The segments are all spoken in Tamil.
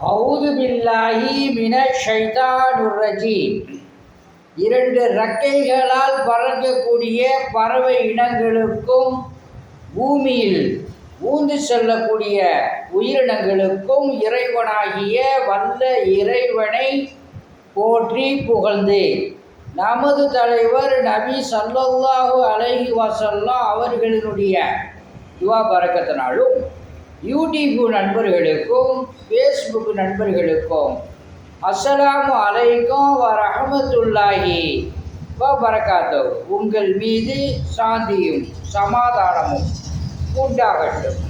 அவுது பில்லாஹி மின இரண்டு ரக்கைகளால் பறக்கக்கூடிய பறவை இனங்களுக்கும் பூமியில் ஊந்து செல்லக்கூடிய உயிரினங்களுக்கும் இறைவனாகிய வல்ல இறைவனை போற்றி புகழ்ந்து நமது தலைவர் நபி ஸல்லல்லாஹு அலஹி வசல்லாம் அவர்களினுடைய துவா பறக்கத்தினாலும் யூடியூப் நண்பர்களுக்கும் ஃபேஸ்புக் நண்பர்களுக்கும் அஸ்ஸலாமு அலைக்கும் வ ரஹமத்துல்லாஹி வ பரகாத்தோ உங்கள் மீது சாந்தியும் சமாதானமும் உண்டாகட்டும்.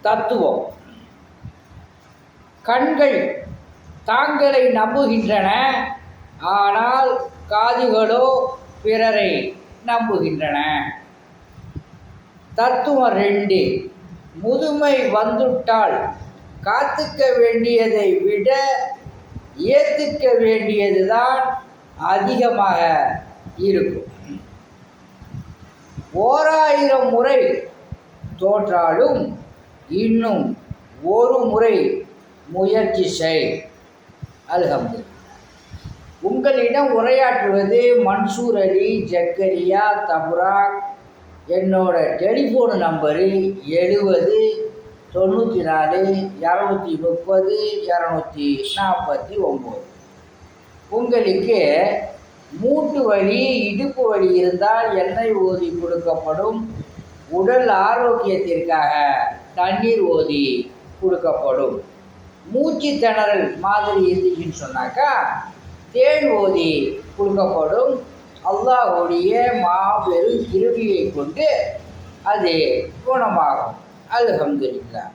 தத்துவம். கண்கள் தாங்களை நம்புகின்றன ஆனால் காதுகளோ பிறரை நம்புகின்றன. தத்துவம் ரெண்டு. முதுமை வந்துட்டால் காத்துக்க வேண்டியதை விட ஏற்றுக்க வேண்டியது தான் அதிகமாக இருக்கும். ஓராயிரம் முறை தோற்றாலும் இன்னும் ஒரு முறை முயற்சி செய். அல்ஹம்து உங்களிடம் உரையாற்றுவது மன்சூர் அலி ஜக்கரியா தபுராக் என்னோடய டெலிஃபோன் நம்பரு எழுபது தொண்ணூற்றி நாலு இரநூத்தி முப்பது இரநூத்தி நாற்பத்தி ஒம்பது. உங்களுக்கு மூட்டு வலி இடுப்பு வலி இருந்தால் எண்ணெய் ஊதி கொடுக்கப்படும். உடல் ஆரோக்கியத்திற்காக தண்ணீர் ஊதி கொடுக்கப்படும். மூச்சு திணறல் மாதிரி இருந்துச்சுன்னு சொன்னாக்கா தேன் ஊதி கொடுக்கப்படும். அல்லாஹுடைய மாபெரும் கிருபியை கொண்டு அது குணமாகும். அல்ஹம்துலில்லாஹ்.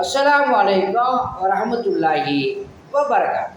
அஸ்லாம் வலைக்கம் வரமத்துல்லாஹி வபரகாத்.